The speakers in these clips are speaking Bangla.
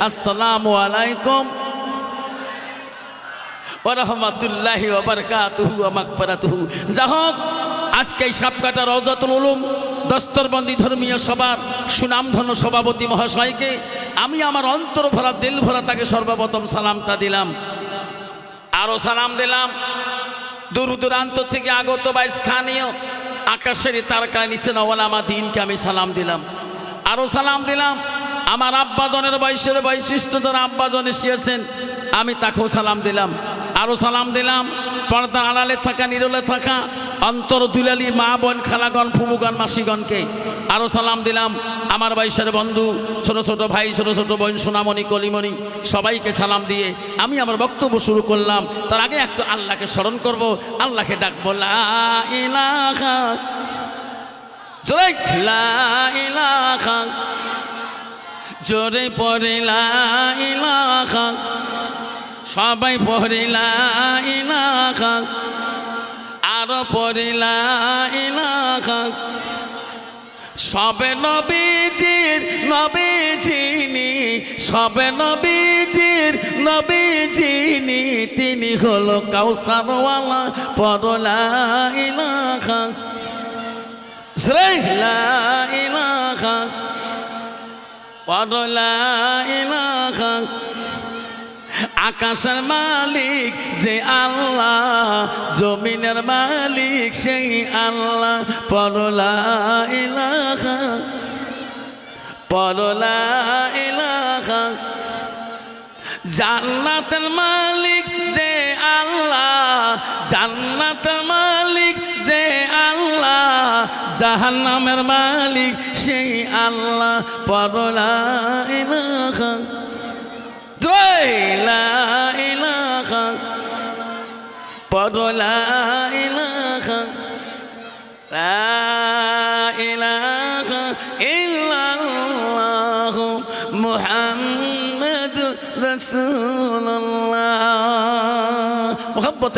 আসসালামু আলাইকুম। ওরহমতুল্লাহি ওবরকাতুহু আমাকফরাতুহু যা হোক, আজকে এই সাপকাটা রওজাতুল উলুম, দস্তরবন্দি ধর্মীয় সভার সুনামধন্য সভাপতি মহাশয়কে আমি আমার অন্তর ভরা, দিল ভরা তাকে সর্বপ্রথম সালামটা দিলাম। আরও সালাম দিলাম। দূর দূরান্ত থেকে আগত বা স্থানীয় আকাশের তারকা নিচে নওয়ালামা দিনকে আমি সালাম দিলাম। আরও সালাম দিলাম। আমার আব্বাদনের বয়সের বৈশিষ্ট্য যারা আব্বাদন এসিয়েছেন আমি তাকেও সালাম দিলাম। আরও সালাম দিলাম। পর্দা আড়ালে থাকা, নিরলে থাকা, অন্তর দুলালি মা বোন, খালাগণ, ফুবুগণ, মাসিগণকে আরও সালাম দিলাম। আমার বয়সের বন্ধু, ছোট ছোট ভাই, ছোট ছোট বোন, সোনামণি, কলিমণি, সবাইকে সালাম দিয়ে আমি আমার বক্তব্য শুরু করলাম। তার আগে একটু আল্লাহকে স্মরণ করব। আল্লাহকে ডাকবো জোরে, লা জোরে পড়ে, লা ইলাহা। সবাই পড়ে, লা ইলাহা। আরও পড়ে, লা ইলাহা। সবে নবীজির নবী যিনি, সবে নবীজির নবী যিনি, তিনি হলো কাউসারওয়ালা পরলা ইলাহা লা ইলাহা। পরলা ইলাহা। আকাশের মালিক যে আল্লাহ, জমিনের মালিক সেই আল্লাহ। পরলা ইলাহা পরলা ইলাহা। জান্নাতের মালিক যে আল্লাহ, জান্নাতের মালিক যে আল্লাহ জাহান্নামের মালিক সেই আল্লাহ পরলা ইলাহা লা ইলাহা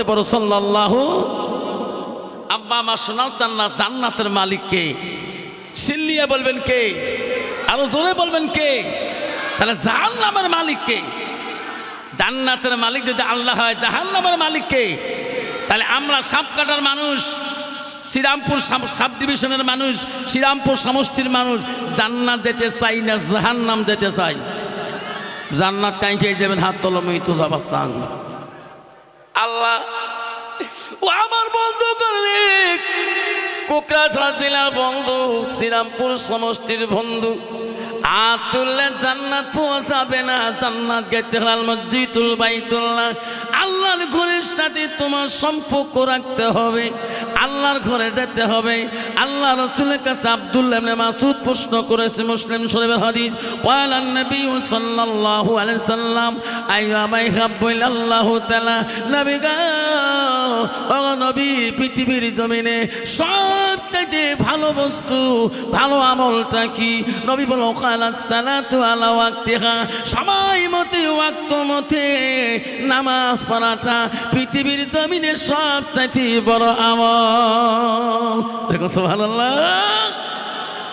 পড়ো সাল্লাল্লাহু আব্বা আমার শোনাও জান্নাত জান্নাতের মালিককে সিল্লিয়া বলবেন কে? আরও জোরে বলবেন কে? তাহলে জাহান্নামের মালিক কে? জান্নাতের মালিক যদি আল্লাহ হয়, জাহান্নামের মালিক কে? তাহলে আমরা সাপ কাটার মানুষ, শ্রীরামপুর সাব ডিভিশনের মানুষ, শ্রীরামপুর সমষ্টির মানুষ, জান্নাত যেতে চাই না, জাহান্নাম যেতে চাই। জান্নাত খেয়ে যাবেন, হাত তলমই তো যাবার আল্লাহ ও আমার বন্ধু করলে কোকরাঝাড় জেলার বন্ধু, শ্রীরামপুর সমষ্টির বন্ধু। আর তুললে জান্নাত পৌঁছাবে না। জান্নাত গেতে হাল মসজিদুল বাইতুল্লাহ। আল্লাহর ঘরের সাথে তোমার সম্পর্ক রাখতে হবে। আল্লাহর ঘরে যেতে হবে। আল্লাহ রসুলের কাছে আব্দুল্লাহ মাসুদ প্রশ্ন করেছে মুসলিম শরীফের হাদিস ওয়ালান নবী সাল্লাল্লাহু আলাইহি সাল্লাম আইয়া মাই হাব্বুল আল্লাহ তাআলা, নবী গো, ও নবী, পৃথিবীর জমিনে সবচাইতে ভালো বস্তু, ভালো আমলটা কি? নবী বলো কালা সালাতু আলা ওয়াক্তিহা সময় মতে, ওয়াক্ত মতে নামাজ পড়াটা পৃথিবীর জমিনে সবচাইতে বড় আমল। দেখো সুবহানাল্লাহ।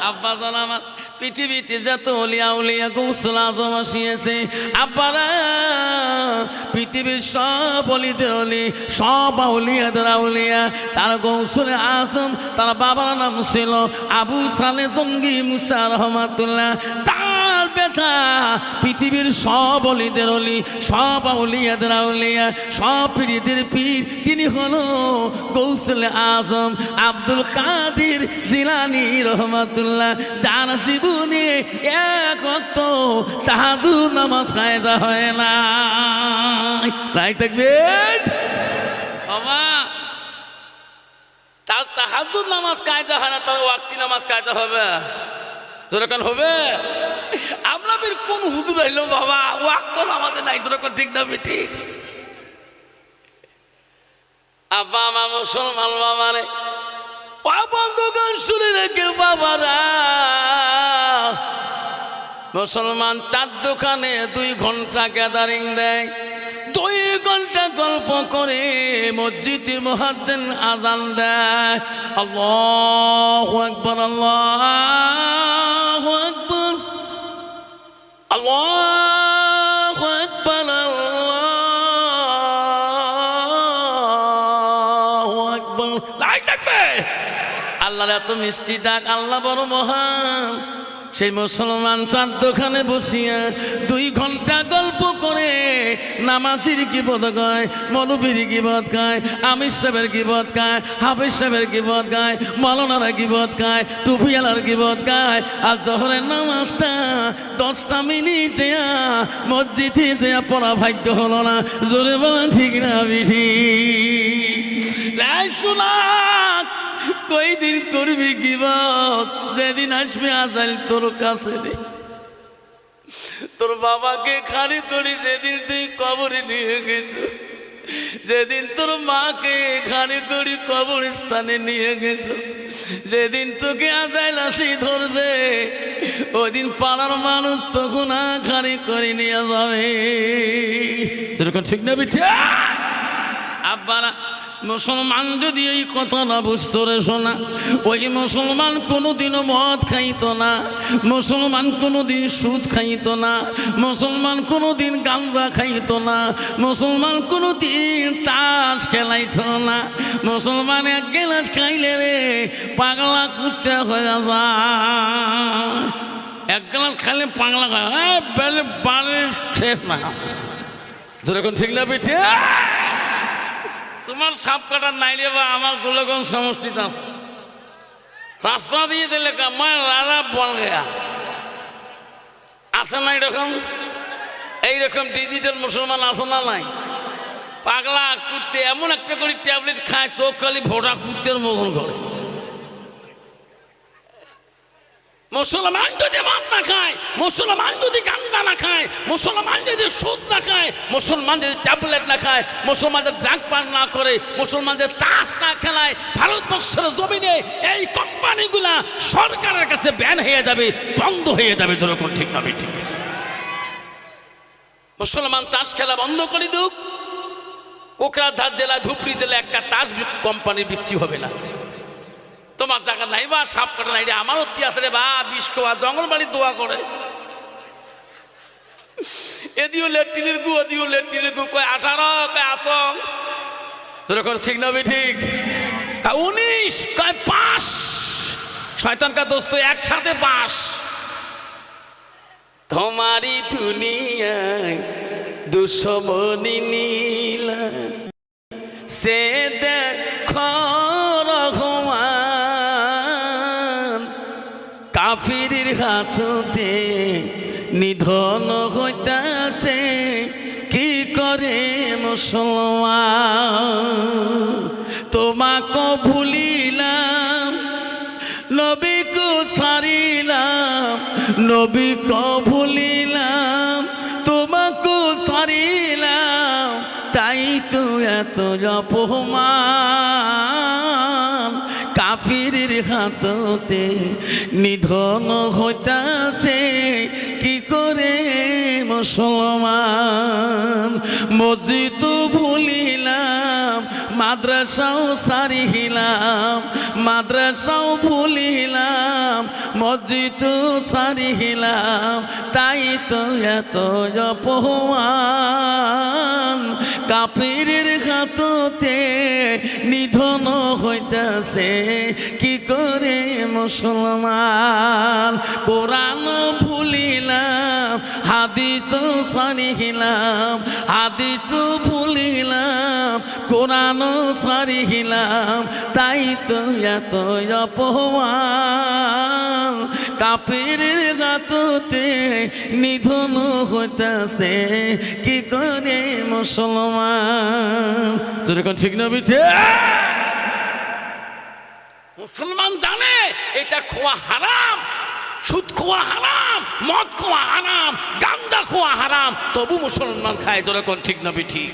আব্বা জান, আমার পৃথিবীতে যত উলিয়া উলিয়া গৌসল আজম আসিয়েছে, আব্বারা, পৃথিবীর সব অলিদের অলি, সব আউলিয়াদের আউলিয়া, তার গৌসলে আজম, তার বাবার নাম ছিল আবু সালে জঙ্গি মুসা রহমাতুল্লাহ। তার পৃথিবীর সব অলিদের অলি, সব আউলিয়াদের আউলিয়া, সব পীরদের পীর, তিনি হলো কৌশল আজম, আব্দুল কাদির জিলানি রহমাতুল্লাহ। যার জীবনে এক তাহাদু নামাজ কায়দা হয় না। রাইট থাকবেন বাবা, তার তাহাদুর নামাজ কায়দা হয় না, তার ওয়াক্তি নামাজ কায়দা হবে। যেরকম হবে? হইল বাবা। ওয়াক্ত নামাজে নাই যেরকম ঠিক না ঠিক। আব্বা আমার মুসলমান বাবা রে। বন্ধুগণ শুনে রেখে বাবারা মুসলমান চার দোকানে দুই ঘণ্টা গ্যাদারিং দেয়। দুই ঘণ্টা গল্প করে মসজিদে মহাদ্দিন আজান দেয়। আল্লাহ একবার আল্লাহ الله أكبر الله أكبر লাই থাকবে। আল্লাহর এত মিষ্টি ডাক, আল্লাহ বড় মহান। সেই মুসলমান চার দোকানে বসিয়া দুই ঘণ্টা গো নামাজির বোধ গায়, মৌলবীর বোধ গায়, আমির সাহেবের বোধ গায়, হাফিজ সাহেবের বোধ গায় মলনার বোধ গায় টুপিয়ালার কি বোধ গায়। আর জহরের নামাজটা দশটা মিনিট দেয়া মসজিদে দেয়া পড়া ভাগ্য হলো না, জোরে বলা ঠিক না বিধি। কই দিন করবি বাপ যেদিন আসবে আজাল তোর কাছে রে তোর বাবাকে খালি করি যেদিন তুই কবরে নিয়ে গেছো যেদিন তোর মাকে খালি করি কবরস্থানে নিয়ে গেছো যেদিন তোকে আদায় আসি ধরবে ওই দিন পাড়ার মানুষ তখন খালি করে নিয়ে যাবে। যেরকম ঠিক না বিঠা আব্বারা মুসলমান যদি এই কথাটা বুঝতো রে শোনা ওই মুসলমান কোনোদিনও মদ খাইতো না, মুসলমান কোনোদিন সুদ খাইতো না, মুসলমান কোনোদিন গাঞ্জা খাইতো না, মুসলমান কোনোদিন তাস খেলাইত না, মুসলমান এক গেলাস খাইলে রে পাগলা কুত্তে হয়ে যায়। এক গ্লাস খাইলে পাগলা খায় বেলে বাড়ির শেষ না যেরকম ঠিক না পিঠে? তোমার সাপ কাটার নাইলে বা, আমার গোলগঞ্জ সমষ্টিতে আছে। রাস্তা দিয়ে দিলে আমার রাজা বল গেয়া। আছে না এরকম এইরকম ডিজিটাল মুসলমান আছে না নাই? পাগলা কুত্তে, এমন একটা করে ট্যাবলেট খায়, চোখ খালি ভোটা কুত্তের মতন করে। মুসলমান যদি মদ না খায়, মুসলমান যদি গান্দা না খায়, মুসলমান যদি সুদ না খায়, মুসলমান যদি ট্যাবলেট না খায় মুসলমানদের ড্রাগ পান না করে মুসলমানদের তাস না খেলায়, ভারতবর্ষের জমিনে এই কোম্পানিগুলা সরকারের কাছে ব্যান হয়ে যাবে, বন্ধ হয়ে যাবে যেরকম ঠিক না ঠিক। মুসলমান তাস খেলা বন্ধ করে দুক কোকরাঝাড় জেলা ধুপড়ি জেলা একটা তাস কোম্পানি বিক্রি হবে না। তোমার জায়গা নাই বা, সাপ কাটা নাই রে। আমারও কি আছে রে বা, বিষ খাওয়া জঙ্গলবাড়ি দোয়া করে। এদিও লেট্রিনের গু ওদিও লেট্রিনের গু। কয়, আঠারো, কয় আসং তোর ঠিক না ঠিক? উনিশ, কয়, পাঁচ। শয়তান কা দোস্ত একসাথে পাঁচ। তোমারি দুনিয়ায় দুশ্মনী নীলা। সে দেখো হাততে নিধন হইতাছে, কি করে মুসলমান? তোমাকে ভুলিলাম, নবীকে সারিলাম নবীকে ভুলিলাম, তোমাকে সারিলাম তাই তো এত অপমান। হাততে নিধন হইতাছে, কি করে মুসলমান? মসজিদ ভুলিলাম, মাদ্রাসাও সারিহিলাম, মাদ্রাসাও ভুলিলাম, মসজিদ সারিহিলাম, তাই তো এত অপমান। কাপের ঘাততে নিধন হইতাছে করে মুসলমান। কোরআন ভুলিলাম, হাদিস সারিহিলাম, হাদিস ভুলিলাম, কোরআন সারিহিলাম, তাই তো এত অপমান। কাপের গাততে নিধন হইতাছে, কি করে মুসলমান? তোর এখন ঠিক না বিছে মুসলমান জানে এটা খোয়া হারাম, সুদ খোয়া হারাম, মদ খোয়া হারাম, গান্দা খোয়া হারাম, তবু মুসলমান খায় যেরকম ঠিক না ঠিক?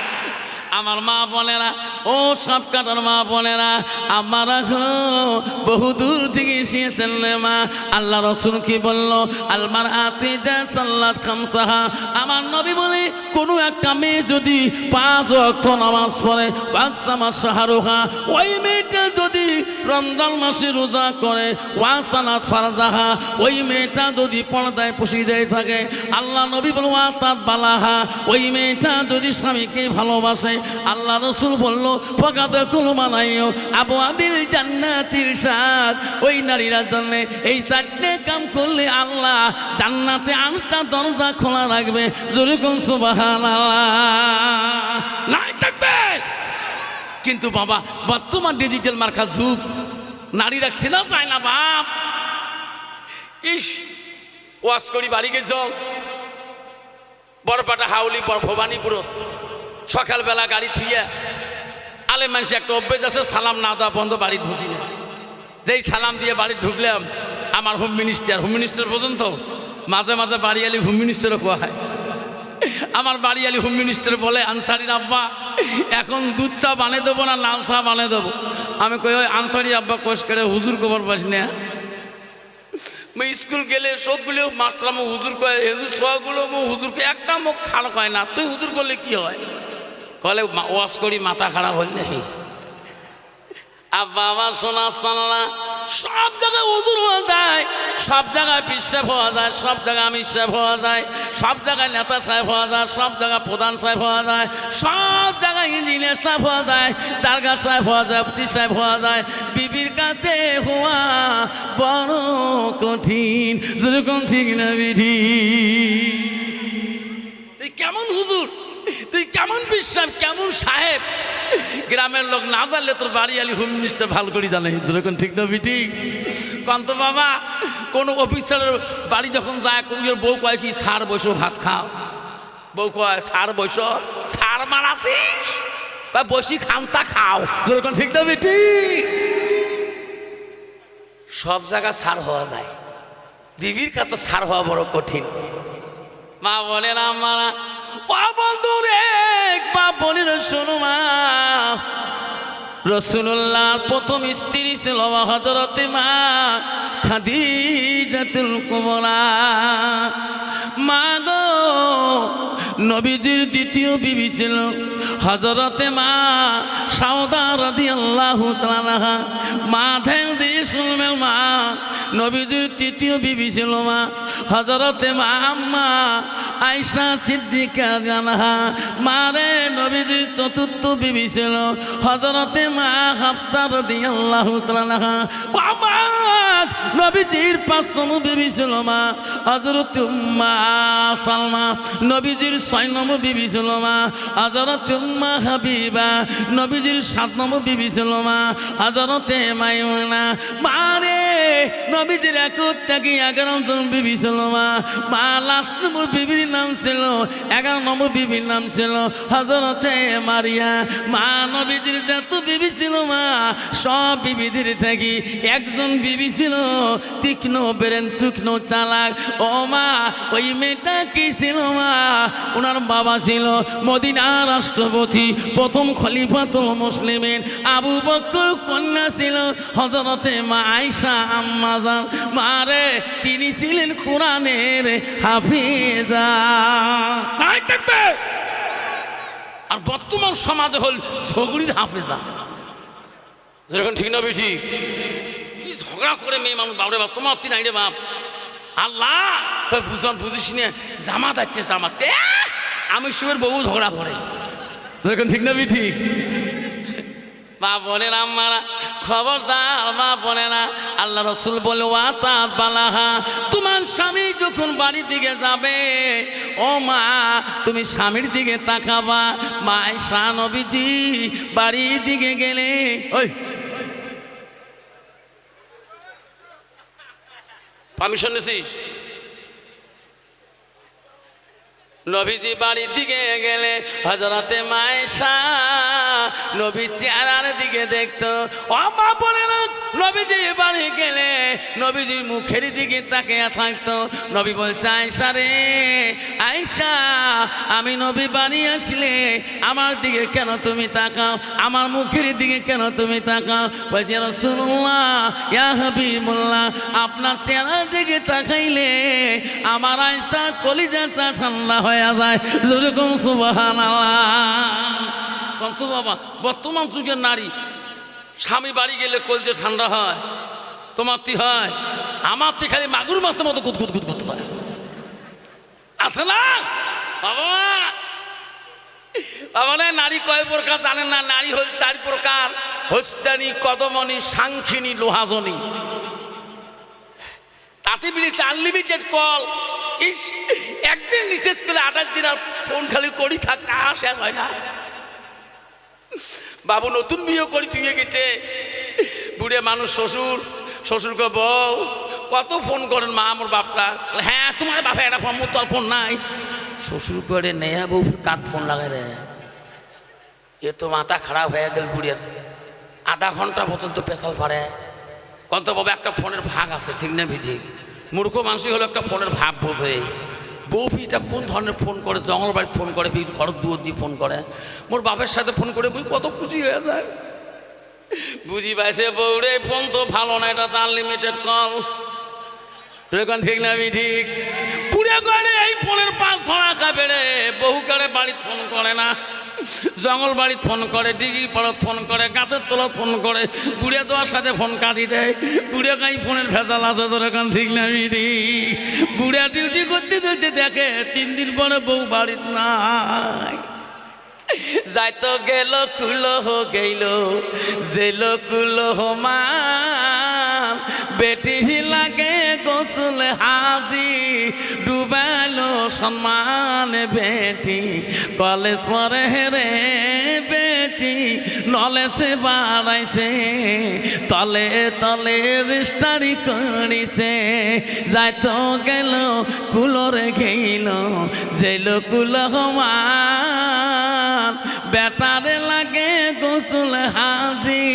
আমার মা বোনেরা ও সব কাটার মা বোনেরা আমার বহু দূর থেকে এসেছেন রে মা। আল্লাহ রসুল কি বলল? আলমার আতি খামসাহা। আমার নবী বলে, কোনো একটা মেয়ে যদি পাঁচ অর্থ নামাজ পড়ে বাচ্চামা শাহরুখা ওই মেয়েটা যদি রমজান মাসে রোজা করে ওয়াসানাত ফারজাহা, ওই মেয়েটা যদি পর্দায় পুষি দেয় থাকে, আল্লাহ নবী বল ওয়াসাত বালাহা, ওই মেয়েটা যদি স্বামীকে ভালোবাসে আল্লাহ রসুল বলল ফকাত কুলমানাইও আবু আবিল জান্নাতির সাথ ওই নারীরা জন্য এই চারটে কাম করলে আল্লাহ জান্নাতে আটটা দরজা খোলা রাখবে। যেরকম সুবাহান নাই থাকবে। কিন্তু বাবা, বর্তমান ডিজিটাল মার্কা যুগ। নারী রাখছে না চায় না বাপ। ইস ওয়াশ করি বাড়ি গেছ। বড়পাটা হাউলি বড় ভবানীপুর সকালবেলা গাড়ি থুইয়া আলে মানুষ একটা অভ্যেস আছে, সালাম না দেওয়া বন্ধ বাড়ি ঢুকি না যেই সালাম দিয়ে বাড়ি ঢুকলাম, আমার হোম মিনিস্টার হোম মিনিস্টার পর্যন্ত মাঝে মাঝে বাড়ি আলি হোম মিনিস্টারও কোয়া হয়। আমার বাড়ি আলি হোম মিনিস্টার বলে, আনসারির আব্বা, এখন দুধ চা বানিয়ে দেবো না লাল চা বানিয়ে দেবো? আমি কই, ওই আনসারি আব্বা কোষ করে হুজুর কবর পাস না। স্কুল গেলে সবগুলো মাস্টার মো হুজুর কয় হিন্দু সোয়াগুলো হুজুরকে একটা মুখ ছাড় কয় না। তুই হুজুর করলে কি হয়? কলে ওয়াশ করি, মাথা খারাপ হই নাই। আর আমার সোনা সানা, সব জায়গায় উদুর হওয়া যায়, সব জায়গায় পিসাব হওয়া যায়, সব জায়গায় আমি সাহেব হওয়া যায়, সব জায়গায় নেতা সাহেব হওয়া যায়, সব জায়গায় প্রধান সাহেব হওয়া যায়, সব জায়গায় ইঞ্জিনিয়ার সাহেব হওয়া যায়, দারগা সাহেব হওয়া যায় অফিস সাহেব হওয়া যায়, বিবির কাছে হওয়া বড় কঠিন, যেরকম ঠিক না বিধি। কেমন হুজুর? কেমন বিশ্বাস, কেমন সাহেব? গ্রামের লোক না জানলে তোর বাড়ি আলি হোম মিনিস্টার ভালো করে জানে। যেরকম ঠিক না বিটি? কান্ত বাবা, কোনো অফিসারের বাড়ি যখন যায় ওর বউ কয় কি, সার বসো, ভাত খাও। বউ কয়, সার বসো, সার মারাছিস কয়, বসি খান্তা খাও। যেরকম ঠিক না বিটি? সব জায়গা সার হওয়া যায়। বিবির কাছে সার হওয়া বড় কঠিন। মা বলেন আমারা ও বন্ধু রে মা বলেন শোনো মা। রসুল্লাহর প্রথম স্ত্রী ছিল হজরতে মা খাদিজাতুল কুবরা। মা গো, নবীজির দ্বিতীয় বিবি ছিল হজরতে মা সাউদা রাদি আল্লাহ মা ধ্যান দিয়ে শুনবেন মা। নবীজির তৃতীয় বিবি ছিল মা হজরতে মা আম্মা আয়সা সিদ্দিকা জানহা। মারে নবীজির চতুর্থ বিবি ছিল হজরতে মা হাফসা রদি আল্লাহ তালাহা আমার নবীজির পাঁচতম বিবি ছিল মা হজরত সালমা, নবীজির ছয় নম্বর বিবি ছিল মা হজরত হাবিবা, নবীজির সাত নম্বর বিবি ছিল মা হজরতে মাইমনা। মারে, নবীজির এক থেকে এগারো জন বিবি ছিল মা মা লাস্ট নম্বর বিবির নাম ছিল, এগারো নম্বর বিবির নাম ছিল হজরতে মারিয়া। মা নবীজির যত বিবি ছিল মা সব বিবিদের থেকে একজন বিবি ছিল তীক্ষ্ণ বেরেন, তীক্ষ্ণ চালাক। ও মা, ওই মেয়েটা কি ছিল মা? ওনার বাবা ছিল মদিনা রাষ্ট্রপতি, প্রথম খলিফাতুল মুসলিমের আবু বকর কন্যা ছিল হজরতে মা আয়সা আম্মাজান। মারে তিনি ছিলেন কোরআনের হাফিজা। আর বর্তমান সমাজে হল ঝগড়ির হাফেজা। যেরকম ঠিক না ঠিক ঝগড়া করে মেয়ে মানুষ বাবরে বাপ, তোমার তিন আইরে বাপ। আল্লাহ বুঝলাম, বুঝিস নে, জামাত আছে জামাতকে আহ! আমি সুবের বহু ঝগড়া করে। যেরকম ঠিক না ঠিক মা বোনের আম্মারা খবরদার মা বোনেরা আল্লাহ রসুল বলে, ওয়া তাত বালাহা, তোমার স্বামী যখন বাড়ির দিকে যাবে, ও মা, তুমি স্বামীর দিকে তাকাবা। মা শাহ নবীজি বাড়ির দিকে গেলে, ওই পারমিশন নিছিস? নবীজি বাড়ির দিকে গেলে হজরতে মায়েশা নবী চেহারার দিকে দেখতো। ও মা বলে নবীজি বাড়ি গেলে নবীজির মুখের দিকে তাকিয়ে থাকতো। নবী বলছে আয়সা রে আয়সা আমি নবী বাড়ি আসলে আমার দিকে কেন তুমি তাকাও? আমার মুখের দিকে কেন তুমি তাকাও? বলছি রসুল্লাহ ইয়া হাবিবুল্লাহ, আপনার চেহারার দিকে তাকাইলে আমার আয়সা কলিজাটা ঠান্ডা হয়ে যায়। যেরকম সুবাহান বাবা, বর্তমান যুগের নারী, স্বামী বাড়ি গেলে কলজে ঠান্ডা হয় তোমার তি হয় আমার তি খালি মাগুর মাছের মতো গুদ গুদ গুদ গুদ হয়। আছে না? বাবা! বাবা না নারী কয় প্রকার জানেন না? নারী হল চার প্রকার। হস্তানি, কদমনি, সাংখিনী, লোহাজনী। তাতে বেরিয়েছে আনলিমিটেড কল। ইস, একদিন রিসেস করে আঠাশ দিন আর ফোন খালি করি থাক আর শেষ হয় না। বাবু, নতুন বিয়ে করি থুয়ে গেছে। বুড়ে মানুষ, শ্বশুর, শ্বশুরকে বউ, কত ফোন করেন মা আমার বাপটা হ্যাঁ তোমার বাপা একটা ফোন তোর ফোন নাই। শ্বশুর করে নেয়া বউ কাক ফোন লাগাই রে। এ তো মাথা খারাপ হয়ে গেল বুড়ের। আধা ঘণ্টা পর্যন্ত পেশাল পারে কত বাবা, একটা ফোনের ভাগ আছে, ঠিক না বিধি মূর্খ মানুষই হলো একটা ফোনের ভাব বোঝে। বউপিটা কোন ধরনের ফোন করে? জঙ্গল বাড়ি ফোন করে ঘর দুয়ার দিয়ে ফোন করে। মোর বাপের সাথে ফোন করে বই কত খুশি হয়ে যায়। বুঝি পাইছে বউরে ফোন তো ভালো না, এটা তো আনলিমিটেড কল ঠিক না বি, ঠিক? পুরে করে এই ফোনের পাঁচ ধরা খাবে রে। বহু করে বাড়ি ফোন করে না। জঙ্গল বাড়ি ফোন করে, ডিগ্রি পাড়ত ফোন করে, গাছের তলা ফোন করে বুড়ে তোমার সাথে ফোন কাটি দেয়। বুড়ে কাই ফোনের ভেজাল আছে তোর এখন ঠিক না বিড়ি বুড়া ডিউটি করতে করতে দেখে তিন দিন পরে বউ বাড়িতে নাই। যাইতো গেল কুলো গেল জেল হো মান বেটি লাগে গোসল হাজি ডুবালো সম্মান বেটি, কলেজ পরে রে বেটি, নলেজে বাড়াইছে, তলে তলে রিস্টারি করিছে। যাইতো গেল, কুলোরে গেল জেল কুলো হমান বেটারে লাগে গোসল হাজি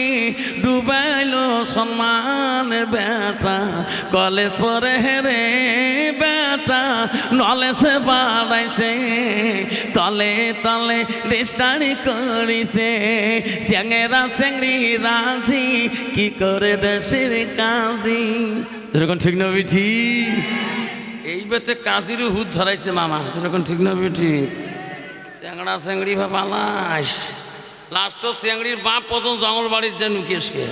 ডুবাইলো সম্মান বেটা, কলেজ পরে রে বেটা, নলেজে বাড়াইছে, তলে তলে রেস্টারি করিছে। স্যাংরা স্যাংরি রাজি, কি করে দেশের কাজি? যেরকম ঠিক না বিঠি? এই বেতে কাজির হুদ ধরাইছে মামা, যেরকম ঠিক না বিঠি? চ্যাংড়া চ্যাংড়ি বা পালাস লাস্ট চ্যাংড়ির বাপ পর্যন্ত জঙ্গল বাড়ির যে নুকেশকে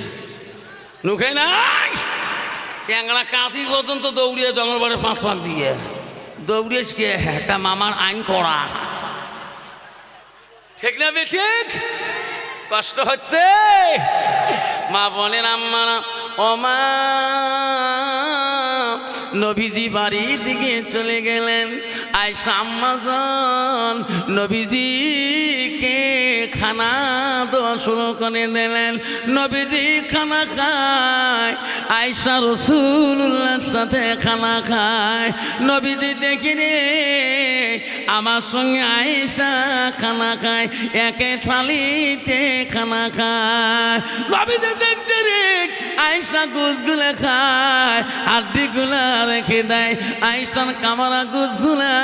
নুকে নাই। চ্যাংড়া কাশি পর্যন্ত দৌড়িয়ে জঙ্গল বাড়ির পাঁচ পাক দিয়ে। দৌড়িয়েছে একটা মামার আইন করা। ঠিক না ঠিক কষ্ট হচ্ছে? মা বোনের আম্মা, ও মা, নবীজি বাড়ির দিকে চলে গেলেন। আয়সা আম্মাজন নবীজিকে খানা দেওয়া শুরু করে দিলেন। নবীজি খানা খায় আয়সা রসুল্লার সাথে খানা খায়। নবীজি দেখিনি আমার সঙ্গে আয়সা খানা খায়, একে থালিতে খানা খায়। নবীজি দেখতে রে আয়সা গুজগুলা খায়, হাড্ডিগুলা রেখে দেয়। আয়সার কামারা গুজগুলা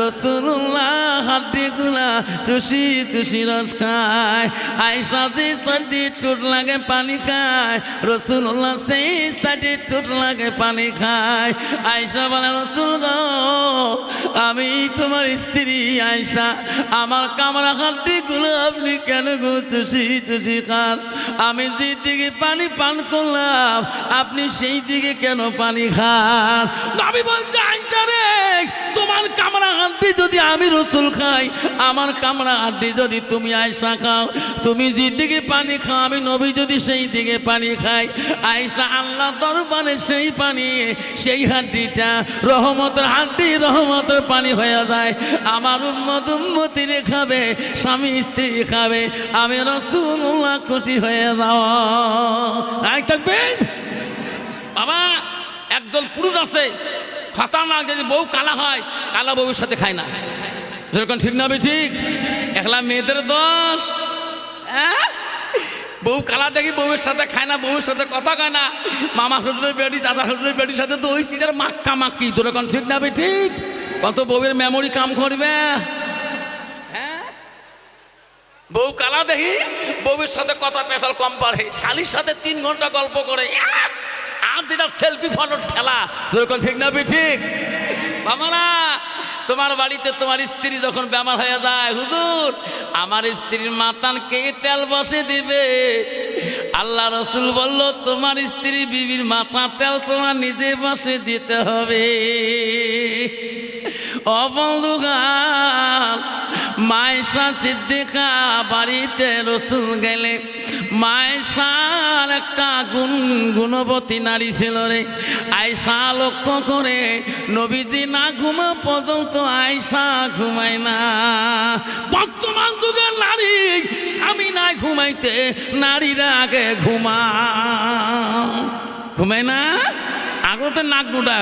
রসুল্লাহ হাড্ডিগুলা চুষি চুষি রস খায়। আয়সা যে সর্দি চোট লাগে পানি খায় রসুল্লাহ সেই সাইডে চোট লাগে পানি খায়। আয়সা বলে, রসুল আমি তোমার স্ত্রী আয়সা আমার কামরা হাড্ডিগুলো আপনি কেন গো চুষি চুষি খান? আমি যে দিকে পানি পান করলাম, আপনি সেই দিকে কেন পানি খান? আমি বলছি আইসা রে তোমার কামরা হাড্ডি যদি আমি রসুল খাই, আমার কামরা হাড্ডি যদি তুমি আয়সা খাও, তুমি যে দিকে পানি খাও, আমি নবী যদি সেই দিকে পানি খাই। আয়সা আল্লাহ দরবারে সেই পানি, সেই হাড্ডিটা, রহমতের হাড্ডি, রহমতের পানি হয়ে যায়। আমার উম্মত উম্মতিরে খাবে, স্বামী স্ত্রী খাবে, আমি রসুল্লাহ খুশি হয়ে যাও আয় থাকবেন? বাবা, একদল পুরুষ আছে। খতরনাক যদি বউ কালা হয়, কালা বউয়ের সাথে খায় না। যেরকম ঠিক না ঠিক? একলা মেয়েদের দোষ। হ্যাঁ? বউ কালা দেখি বউয়ের সাথে খায় না, বউয়ের সাথে কথা কয় না। মামা শ্বশুরের বেড়ি, চাচা শ্বশুরের বেড়ির সাথে তো ওই সিটার মাক্কা মাক্কি তোর এখন ঠিক না ঠিক? কত বউয়ের মেমোরি কাম করবে? বউ কালা দেখি বউয়ের সাথে কথা পেশাল কম পারে শালির সাথে তিন ঘণ্টা গল্প করে! আর যেটা সেলফি ফটোর ঠেলা যখন ঠিক না ঠিক বাবারা তোমার বাড়িতে তোমার স্ত্রী যখন বেমার হয়ে যায়, হুজুর, আমার স্ত্রীর মাতান কে তেল বসে দিবে? আল্লাহ রসুল বলল, তোমার স্ত্রী বিবির মাথা তেল তোমার নিজে বসে দিতে হবে। অবন্ধুগান মায়েশা সিদ্দিকা বাড়িতে রসুল গেলে। মায়েশার একটা গুণ গুণবতী নারী ছিল রে। আয়সা লক্ষ্য করে নবীজি না ঘুমা পর্যন্ত আয়সা ঘুমায় না। বর্তমান যুগের নারী স্বামী নাই ঘুমাইতে নারীরা আগে ঘুমা ঘুমায় না? আগতে নাক ডুডা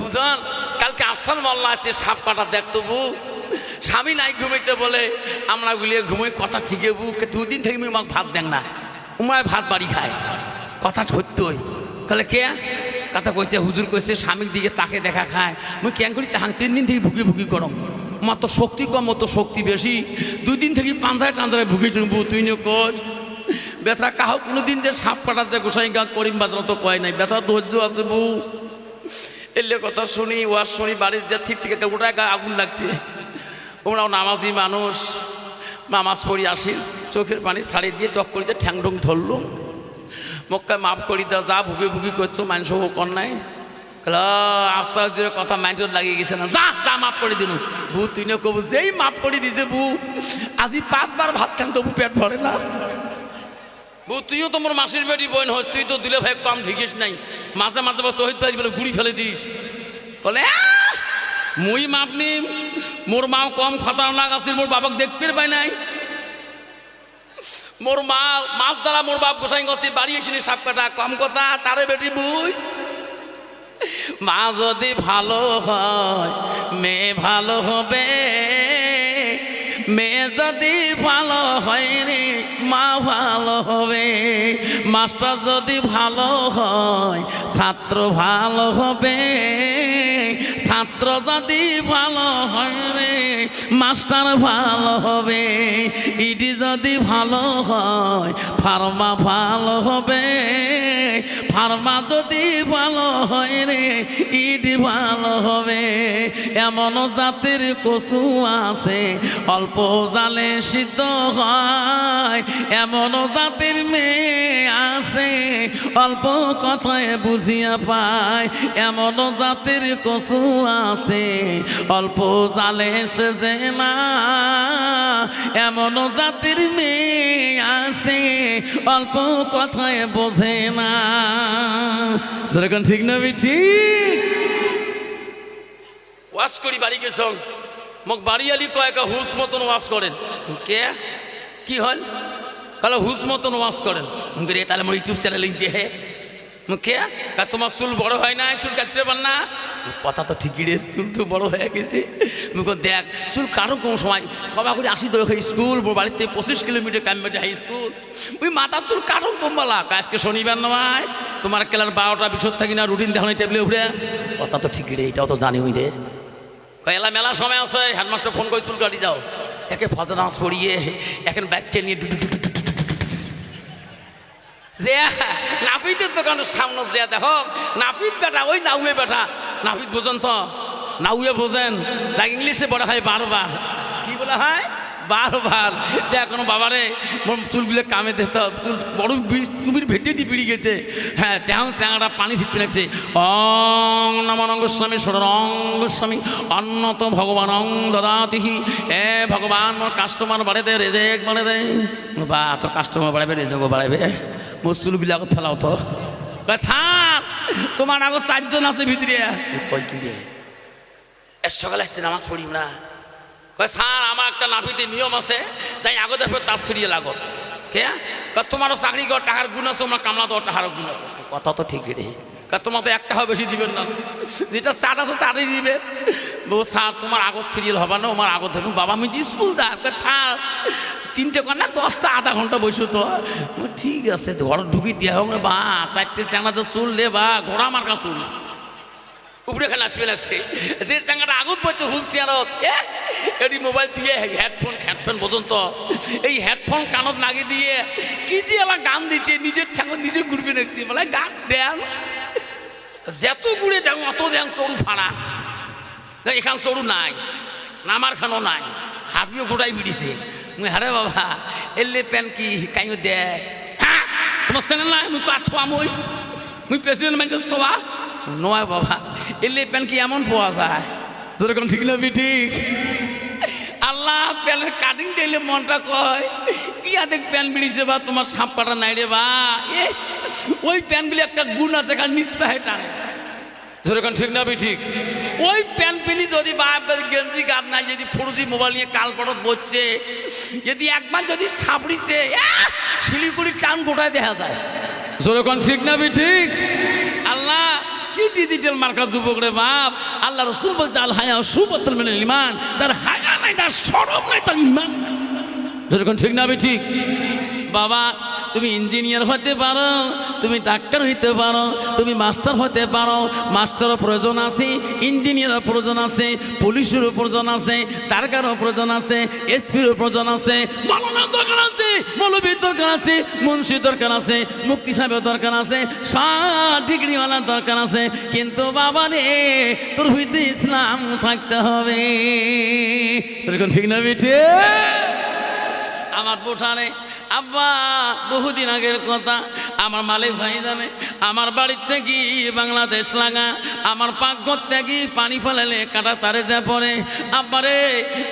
বুঝান? কালকে আফসান মোল্লা আছে, সাপ কাটা দেখতো বু স্বামী নাই ঘুমাইতে বলে, আমরা গুলিয়ে ঘুমাই, কথা ঠিকে বু দুদিন থেকে মুই আমাকে ভাত দেন না। উমায় ভাত বাড়ি খায়। কথা সত্যই তাহলে কে? কথা কইছে, হুজুর কইছে, স্বামীর দিকে তাকে দেখা খায়। মুই কেন করি তাহাং তিন দিন থেকে ভুগি ভুগি করম। আমার তো শক্তি কম মতো শক্তি বেশি। দুই দিন থেকে পাঞ্জায় টাঞ্জায় ভুগিছি বু তুই নিয়ে কোচ বেথা কাহ কোনোদিন যে সাপ কাটাতে গোসাই গা করিম বাজার তো কয় নাই। বেথা ধৈর্য আছে বউ। এলে কথা শুনি ওয়ার শুনি, বাড়ির যে ঠিক থেকে ওটা আগুন লাগছে। ওরাও নামাজি মানুষ, নামাজ পড়ি আসি, চোখের পানি ছাড়ি দিয়ে টক করিতে ঠ্যাং ঠুং ধরলো। মক্কায় মাফ করি দাও, যা ভুগি ভুগি করছ, মানুষ কর নাই। আফসার জোরে কথা মাইন্ডত লাগিয়ে গেছে না। যা যা মাফ করে দিন। বু তুই কবু, যেই মাফ করে দিছে বু আজি পাঁচবার ভাত খান তবু পেট ভরে না। তুইও তো মোর মাসির বেটি বোন হোস তুই তো দিলে ভাই কম ঠিকিস নাই। মাঝে মাঝে বছর শহীদ ভাই বলে গুড়ি ফেলে দিস। বলে, "আহ! মুই মাপ নিম, মোর মা কম খতরনাক আছিল, মোর বাবাক দেখতে পাই নাই। মোর মা, মাছ দ্বারা মোর বাপ গোসাই গতি, বাড়ি এসিনি সাপ কাটা, কম কথা, তারে বেটি বুই। মা যদি ভালো হয়, মেয়ে ভালো হবে মেয়ে যদি ভালো হয় রে, মা ভালো হবে। মাস্টার যদি ভালো হয়, ছাত্র ভালো হবে। ছাত্র যদি ভালো হয় মাস্টার ভালো হবে। ইডি যদি ভালো হয়, ফার্মা ভালো হবে। ফার্মা যদি ভালো হয় রে ইডি ভালো হবে। এমন জাতের কচু আছে, অল্প জালে সিদ্ধ হয়। এমন জাতের মেয়ে আছে, অল্প কথায় বুঝিয়া পায়। এমন জাতের কচু আছে, অল্প জালে সেজে না এমন জাতির মেয়ে আছে, অল্প কথায় বোঝে না। যেরকম ঠিক না ঠিক ওয়াশ করি, বাড়ি গেছ মোক বাড়ি আলি কয়েক হুস মতন ওয়াশ করেন। কে? কি হল? কালো হুস মতন ওয়াশ করেন। তাহলে আমার ইউটিউব চ্যানেল দিয়ে মুখে তোমার চুল বড় হয় না? চুল কাটতে পার না? কথা তো ঠিকই রে চুল তো বড় হয়ে গেছে। মুখ দেখ চুল কারও কোনো সময়, সবাই করে আসি তো স্কুল বাড়িতে পঁচিশ কিলোমিটার কামবেটি হাই স্কুল। ওই মাথার চুল কারও কমবালা আজকে শনিবার নয় তোমার কেলার বারোটা, বিশদ থাকি না রুটিন দেখানো টেবলে উঠে। কথা তো ঠিকই রে, এটাও তো জানি ওই রে এলা মেলা সময় আছে হেডমাস্টার ফোন করে চুল কাটি যাও। একে ফজনাস পড়িয়ে এখন ব্যাগকে নিয়ে যে নাপিতের দোকানের সামনে যে, দেখো নাপিত বেটা, ওই নাউয়ে বেটা। নাপিত বোঝেন তো? নাউয়ে বোঝেন? তাই ইংলিশে বলা হয় বারবার। কি বলা হয়? বারবার। যে এখনও বাবারে চুলগুলো কামে দিতে চুল বড় বিড়ি- চুবির ভেটে দিয়ে বিড়ি গেছে। হ্যাঁ তেমন চ্যাংড়া পানি ছিটকে লাগছে অং নমন গোস্বামী সরং গোস্বামী অন্নত ভগবান অং দদাতিহি। এ ভগবান, মোর কাস্টমার বাড়ে দে রেজেক বাড়ে দে বা, তোর কাস্টমার বাড়াবে রেজেকও বাড়াবে আগত ফেলাও তো। স্যার তোমার আগত চারজন আছে ভিতরে। কই কি রে? এর সকালে একটা নামাজ পড়ি না। কয় স্যার আমার একটা নাপিতে নিয়ম আছে তাই আগতে ফের তার সিরিয়ে লাগত কে? তোমারও চাকরি কর টাকার গুণ আছে তোমার কামলা দেওয়ার টাকার গুণ আছে। কথা তো ঠিক রে। কা তোমার তো একটা হবে বেশি দিবেন না। যেটা চাট আছে চাটই দিবে। বউ স্যার তোমার আগত সিরিয়াল হবে না আমার আগত হবে। বাবা আমি যে স্কুল যা স্যার তিনটে কন্যা দশটা আধা ঘণ্টা বসো তো। ঠিক আছে, ঘর ঢুকি দেওয়া হোক বা, চারটে চানাতে চুল লে বা, ঘোড়া মার্কা চুল। উপরে খেলে আসবে লাগছে। যে চাঙ্গাটা আগুন পড়তে হুলছি আর এটি মোবাইল থেকে হেডফোন হেডফোন পর্যন্ত। এই হেডফোন কানত লাগিয়ে দিয়ে, কি যে আমার গান দিচ্ছে নিজের ঠাকুর নিজে ঘুরবে দেখছি বলে, গান ড্যান্স যত গুড়ে দেন অত দেন চড়ু ফাড়া। এখান চড়ু নাই, নামার খানো নাই হাঁপিও গোটাই বিড়িছে হারে বাবা, এলে প্যান কি কাইও দেখ হ্যাঁ তোমার চ্যানেল নাই, মুই কাজ ছোয়া মুই। মুই প্রেসিডেন্ট মানুষের ছোয়া নয় বাবা, এলে প্যান কি এমন পাওয়া যায়। যেরকম ঠিক না ঠিক। আল্লাহ প্যানের কাটিং দিলে মনটা কয় ইয়া দেখ প্যান বিড়িছে বা তোমার সাপ কাটা নাই রে বা। ওই প্যানগুলি একটা গুণ আছে, খালি নিচ পায়ে টানে। যেরকম ঠিক না ঠিক? ওই প্যান্ট পিনি যদি বা গেঞ্জি গান নাই যদি ফুরুজি মোবাইল নিয়ে কাল পরত বসছে যদি একবার যদি সাপড়িছে! শিলিগুড়ি টান গোটায় দেখা যায়। যেরকম ঠিক না ঠিক? আল্লাহ কি ডিজিটাল মার্কার যুবক রে বাপ? আল্লাহ রসুল বলছে আল হায়া সুবতল মেনে ইমান তার হায়া নাই তার সরম নাই তার ইমান। যেরকম ঠিক না ঠিক? বাবা তুমি ইঞ্জিনিয়ার হতে পারো, তুমি ডাক্তার হইতে পারো, তুমি মাস্টার হতে পারো, মাস্টারও প্রয়োজন আছে, ইঞ্জিনিয়ারও প্রয়োজন আছে, পুলিশেরও প্রয়োজন আছে, তারকারও প্রয়োজন আছে, এসপিরও প্রয়োজন আছে মৌলানার দরকার আছে, মৌলবীর দরকার আছে, মুন্সির দরকার আছে, মুক্তি সাহেবের দরকার আছে, সব ডিগ্রিওয়ালার দরকার আছে, কিন্তু বাবা রে, তোর হইতে ইসলাম থাকতে হবে। এরকম ঠিক না বিঠে? আমার পোঠানে, আব্বা, বহুদিন আগের কথা, আমার মালিক ভাই জানে, আমার বাড়ির থেকে বাংলাদেশ লাগা, আমার পাকঘর থেকে পানি ফেলালে কাটা তারে যা পড়ে। আব্বারে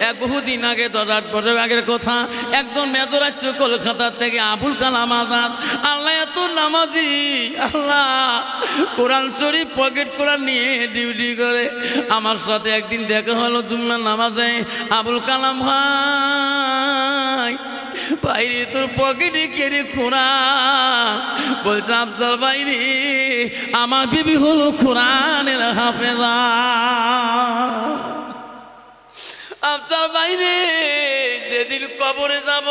এক বহুদিন আগে, দশ আট বছর আগের কথা একজন মেজরাজ্য কলকাতা থেকে আবুল কালাম আজাদ। আল্লাহ, এত নামাজি, আল্লাহ, কোরআন শরীফ পকেট কোরআন নিয়ে ডিউটি করে, আমার সাথে একদিন দেখা হলো জুম্মার নামাজে, আবুল কালাম ভাই। বাইরে তোর পকেটে কেড়ে খোঁড়া। বলছে, আফজাল বাইরে আমার বিবি হলো কোরআনের হাফেজা। আফজাল বাইরে যেদিন কবরে যাব,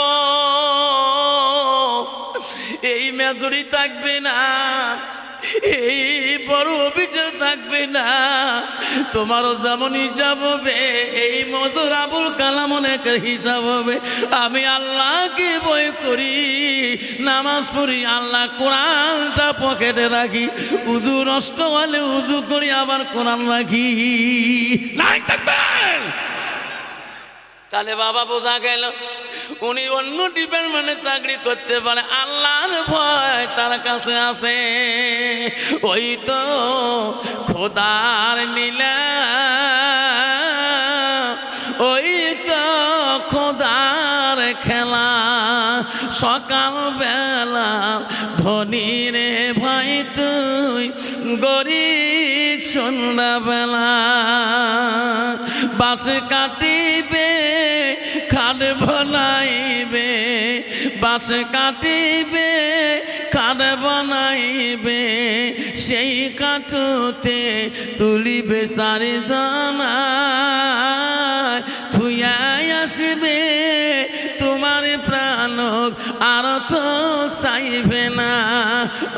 এই মেজরি থাকবে না। এই বড় অভিযোগ থাকবে না। তোমারও যেমন হিসাব হবে এই মধুর আবুল কালাম অনেকের হিসাব হবে। আমি আল্লাহকে বই করি নামাজ পড়ি আল্লাহ কোরআনটা পকেটে রাখি। উজু নষ্ট হলে উজু করি আবার কোরআন রাখি। নাই থাকবেন তাহলে বাবা বোঝা গেল উনি অন্য ডিপার্টমেন্টে চাকরি করতে পারে। আল্লাহর ভয় তার কাছে আছে। ওই তো খোদার নীলা ওই তো খোদার খেলা। সকাল বেলা ধনী রে ভাই, তুই গরিব সন্ধ্যাবেলা। বাস কাটিবে বাস কাটিবে কার বানাইবে, সেই কাটুতে তুলিবে সারি জানা থুয়াই আসবে, তোমার প্রাণক আর তো চাইবে না।